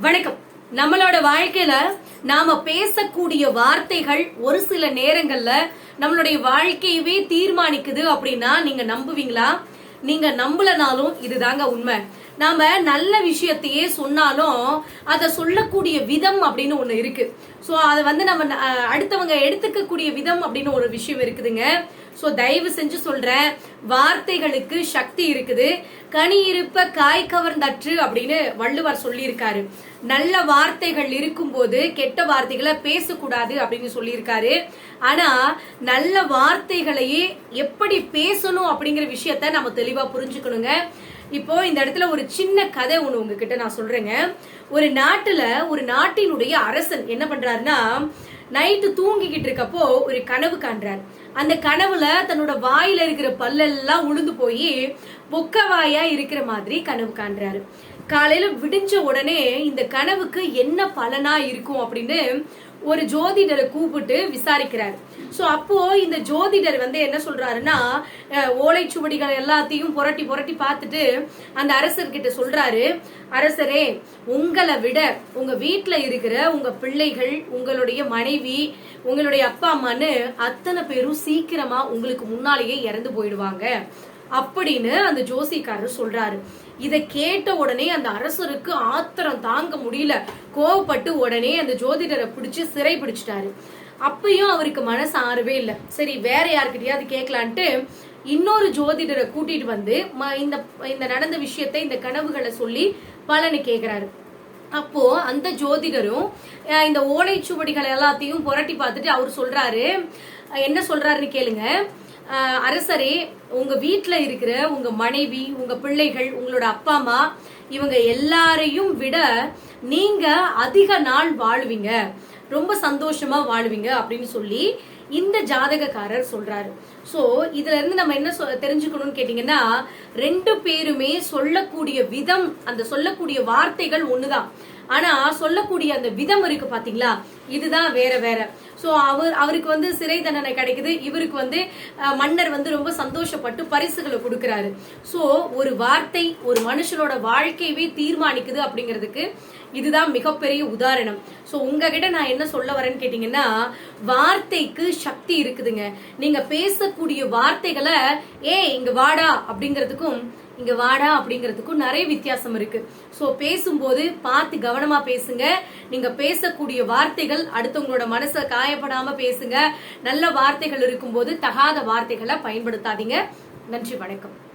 வணக்கம். நம்மளோட வாழ்க்கையில நாம பேசக்கூடிய வார்த்தைகள் ஒரு சில நேரங்கள்ல நம்மளுடைய வாழ்க்கையவே தீர்மானிக்குது அப்படின்னா நீங்க நம்புவீங்களா? நீங்க நம்பலனாலும் இதுதாங்க உண்மை. நாம நல்ல விஷயத்தையே சொன்னாலும் அதை சொல்லக்கூடிய விதம் அப்படின்னு ஒண்ணு இருக்கு. ஸோ அதை வந்து நம்ம அடுத்தவங்க எடுத்துக்கக்கூடிய விதம் அப்படின்னு ஒரு விஷயம் இருக்குதுங்க. ஸோ தயவு செஞ்சு சொல்றேன் வார்த்தைகளுக்கு சக்தி இருக்குது. கனி இருப்ப காய் கவர்ந்தற்று அப்படின்னு வள்ளுவர் சொல்லியிருக்காரு. நல்ல வார்த்தைகள் இருக்கும்போது கெட்ட வார்த்தைகளை பேசக்கூடாது அப்படின்னு சொல்லியிருக்காரு. ஆனா நல்ல வார்த்தைகளையே எப்படி பேசணும் அப்படிங்கிற விஷயத்த நம்ம தெளிவா புரிஞ்சுக்கணுங்க. இப்போ இந்த இடத்துல ஒரு சின்ன கதை ஒண்ணு உங்ககிட்ட நான் சொல்றேங்க. ஒரு நாட்டுல ஒரு நாட்டினுடைய அரசன் என்ன பண்றாருன்னா நைட்டு தூங்கிக்கிட்டு இருக்கப்போ ஒரு கனவு காண்றார். அந்த கனவுல தன்னோட வாயில இருக்கிற பல்லெல்லாம் உளுந்து போய் பொக்கவாயா இருக்கிற மாதிரி கனவு காண்றாரு. காலையில விடிஞ்ச உடனே இந்த கனவுக்கு என்ன பலனா இருக்கும் அப்படின்னு ஒரு ஜோதிடரை கூப்பிட்டு விசாரிக்கிறார். சோ அப்போ இந்த ஜோதிடர் வந்து என்ன சொல்றாருன்னா ஓலைச்சுவடிகள் எல்லாத்தையும் புரட்டி புரட்டி பார்த்துட்டு அந்த அரசர்கிட்ட சொல்றாரு அரசரே உங்களை விட உங்க வீட்டில் இருக்கிற உங்க பிள்ளைகள் உங்களுடைய மனைவி உங்களுடைய அப்பா அம்மான்னு அத்தனை பேரும் சீக்கிரமா உங்களுக்கு முன்னாலேயே இறந்து போயிடுவாங்க. அப்படின்னு அந்த ஜோசிக்காரர் சொல்றாரு. இதை கேட்ட உடனே அந்த அரசருக்கு ஆத்திரம் தாங்க முடியல. கோவப்பட்டு உடனே அந்த ஜோதிடரை பிடிச்சு சிறை பிடிச்சிட்டாரு. அப்பயும் அவருக்கு மனசு ஆறவே இல்லை. சரி வேற யாருக்கிட்டயாவது கேட்கலான்ட்டு இன்னொரு ஜோதிடரை கூட்டிட்டு வந்து ம- இந்த இந்த நடந்த விஷயத்தை இந்த கனவுகளை சொல்லி பலனை கேட்கிறாரு அப்போ அந்த ஜோதிடரும் இந்த ஓலைச்சுவடிகள் எல்லாத்தையும் புரட்டி பார்த்துட்டு அவர் சொல்றாரு என்ன சொல்றாருன்னு கேளுங்க. அரசரே உங்க வீட்டில் இருக்கிற உங்க மனைவி உங்க பிள்ளைகள் உங்களோட அப்பா அம்மா இவங்க எல்லாரையும் விட நீங்க அதிக நாள் வாழ்வீங்க. ரொம்ப சந்தோஷமா வாழ்வீங்க அப்படின்னு சொல்லி இந்த ஜாதகக்காரர் சொல்றாரு. சோ இதுல இருந்து நம்ம என்ன சொ- தெரிஞ்சுக்கணும்னு கேட்டீங்கன்னா ரெண்டு பேருமே சொல்லக்கூடிய விதம் அந்த சொல்லக்கூடிய வார்த்தைகள் ஒண்ணுதான். ஆனா சொல்லக்கூடிய அந்த விதம் இருக்கு பாத்தீங்களா? இதுதான் வேற வேற. சோ அவர் அவருக்கு வந்து சிறை தண்டனை கிடைக்குது. இவருக்கு வந்து மன்னர் வந்து ரொம்ப சந்தோஷப்பட்டு பரிசுகளை கொடுக்கறாரு. சோ ஒரு வார்த்தை ஒரு மனுஷனோட வாழ்க்கையவே தீர்மானிக்குது அப்படிங்கிறதுக்கு இதுதான் மிகப்பெரிய உதாரணம். சோ உங்ககிட்ட நான் என்ன சொல்ல வரேன்னு கேட்டீங்கன்னா வார்த்தைக்கு சக்தி இருக்குதுங்க. நீங்க பேசக்கூடிய வார்த்தைகளை ஏ இங்க வாடா அப்படிங்கிறதுக்கும் இங்க வாடா அப்படிங்கிறதுக்கும் நிறைய வித்தியாசம் இருக்கு. ஸோ பேசும்போது பார்த்து கவனமா பேசுங்க. நீங்க பேசக்கூடிய வார்த்தைகள் அடுத்தவங்களோட மனசை காயப்படாம பேசுங்க. நல்ல வார்த்தைகள் இருக்கும்போது தகாத வார்த்தைகளை பயன்படுத்தாதீங்க. நன்றி வணக்கம்.